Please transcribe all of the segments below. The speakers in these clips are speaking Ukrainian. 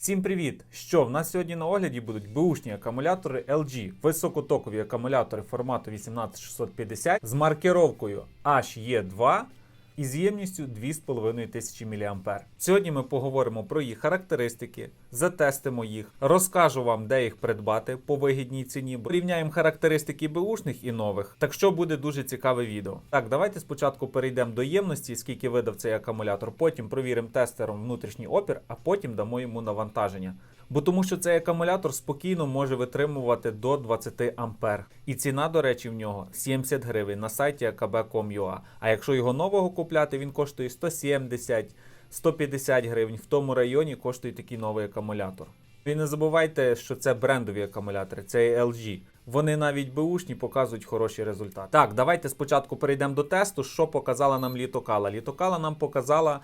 Всім привіт! Що в нас сьогодні на огляді будуть бушні акумулятори LG, високотокові акумулятори формату 18650 з маркировкою HE2 і з ємністю 2500 мА. Сьогодні ми поговоримо про їх характеристики, затестимо їх, розкажу вам, де їх придбати по вигідній ціні. Порівняємо характеристики бушних і нових. Так що буде дуже цікаве відео. Так, давайте спочатку перейдемо до ємності, скільки видав цей акумулятор, потім провіримо тестером внутрішній опір, а потім дамо йому навантаження. Бо тому що цей акумулятор спокійно може витримувати до 20 ампер. І ціна, до речі, в нього 70 гривень на сайті akb.com.ua. А якщо його нового купляти, він коштує 170 150 гривень. В тому районі коштує такий новий акумулятор. І не забувайте, що це брендові акумулятори, це LG. Вони навіть беушні показують хороші результати. Так, давайте спочатку перейдемо до тесту, що показала нам літокала. Літокала нам показала.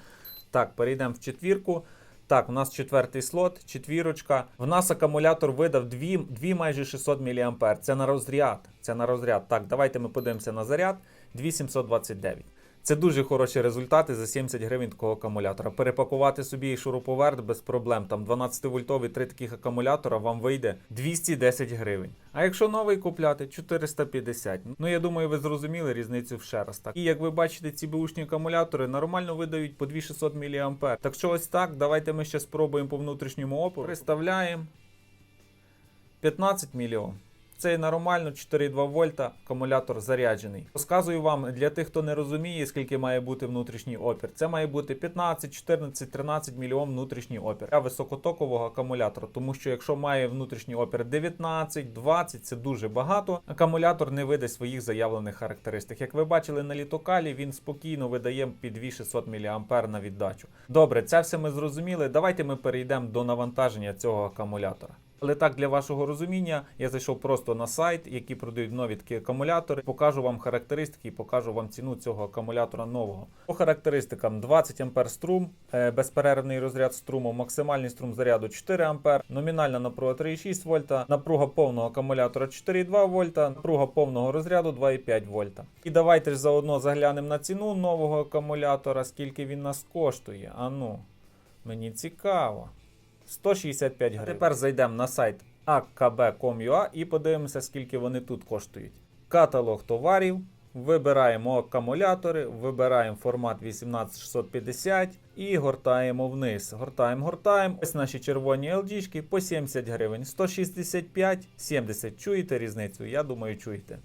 Так, перейдемо в четвірку. Так, у нас четвертий слот, четвірочка. В нас акумулятор видав 2, 2 майже 600 мА. Це на розряд. Це на розряд. Так, давайте ми подивимося на заряд. 2729. Це дуже хороші результати за 70 гривень такого акумулятора. Перепакувати собі шуруповерт без проблем. Там 12 вольтовий три таких акумулятора вам вийде 210 гривень. А якщо новий купляти 450. Ну я думаю, ви зрозуміли різницю ще раз. Так і як ви бачите, ці бушні акумулятори нормально видають по 2600 мА. Так що ось так, давайте ми ще спробуємо по внутрішньому опору. Представляємо 15 мільйон. Це нормально 4,2 вольта, акумулятор заряджений. Розказую вам для тих, хто не розуміє, скільки має бути внутрішній опір. Це має бути 15, 14, 13 мільйон внутрішній опір. Я високотокового акумулятора, тому що якщо має внутрішній опір 19, 20, це дуже багато. Акумулятор не видасть своїх заявлених характеристик. Як ви бачили на літокалі, він спокійно видає під 2600 мА на віддачу. Добре, це все ми зрозуміли. Давайте ми перейдемо до навантаження цього акумулятора. Але так для вашого розуміння, я зайшов просто на сайт, який продають нові акумулятори. Покажу вам характеристики і покажу вам ціну цього акумулятора нового. По характеристикам 20 А струм, е, безперервний розряд струму, максимальний струм заряду 4 А, номінальна напруга 3,6 вольта, напруга повного акумулятора 4,2 вольта, напруга повного розряду 2,5 вольта. І давайте ж заодно заглянемо на ціну нового акумулятора, скільки він нас коштує. А ну, мені цікаво. 165 гривень. Тепер зайдемо на сайт akb.com.ua і подивимося, скільки вони тут коштують. Каталог товарів. Вибираємо акумулятори, вибираємо формат 18650 і гортаємо вниз. Гортаємо, гортаємо. Ось наші червоні LG по 70 гривень. 165, 70. Чуєте різницю? Я думаю, чуєте.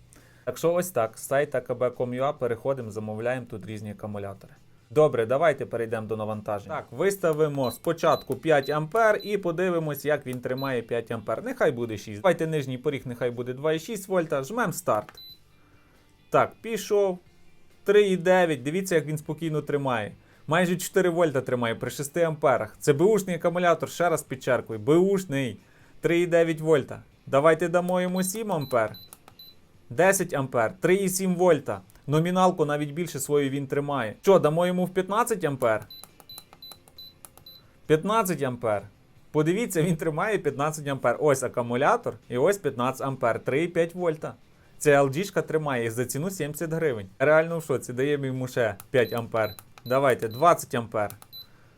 Так що ось так, сайт akb.com.ua переходимо, замовляємо тут різні акумулятори. Добре, давайте перейдемо до навантаження. Так, виставимо спочатку 5 А і подивимось, як він тримає 5 А. Нехай буде 6. Давайте нижній поріг, нехай буде 2,6 вольта. Жмемо старт. Так, пішов. 3,9. Дивіться, як він спокійно тримає. Майже 4 вольта тримає при 6 амперах. Це беушний акумулятор, ще раз підчеркую. Беушний. 3,9 вольта. Давайте дамо йому 7 ампер. 10 ампер. 3,7 вольта. Номіналку навіть більше свою він тримає. Що, дамо йому в 15 ампер? 15 ампер. Подивіться, він тримає 15 ампер. Ось акумулятор і ось 15 ампер. 3,5 вольта. Це LG тримає за ціну 70 гривень. Реально в шоці, даємо йому ще 5 ампер. Давайте 20 ампер.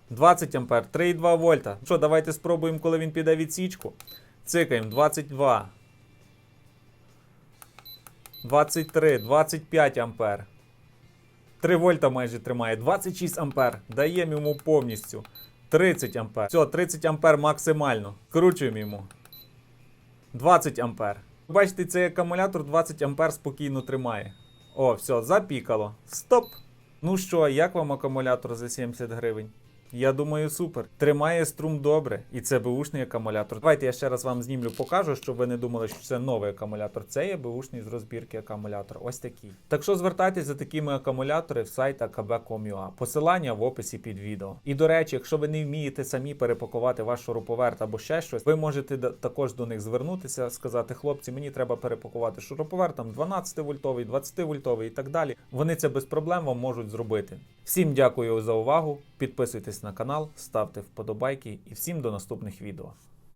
20 ампер, 3,2 вольта. Що, давайте спробуємо, коли він піде відсічку. Цикаємо 22. 23, 25 ампер. 3 вольта майже тримає. 26 ампер. Даємо йому повністю. 30 ампер. Все, 30 ампер максимально. Кручуємо йому. 20 ампер. Бачите, цей акумулятор 20 ампер спокійно тримає. О, все, запікало. Стоп! Ну що, як вам акумулятор за 70 гривень? Я думаю, супер. Тримає струм добре, і це беушний акумулятор. Давайте я ще раз вам знімлю, покажу, щоб ви не думали, що це новий акумулятор. Це є беушний з розбірки акумулятор. Ось такий. Так що звертайтеся за такими акумулятори в сайт akb.com.ua. Посилання в описі під відео. І до речі, якщо ви не вмієте самі перепакувати ваш шуруповерт або ще щось, ви можете також до них звернутися, сказати, хлопці, мені треба перепакувати шуруповерт там 12 вольтовий, 20 вольтовий і так далі. Вони це без проблем вам можуть зробити. Всім дякую за увагу. Підписуйтесь на канал, ставте вподобайки і всім до наступних відео.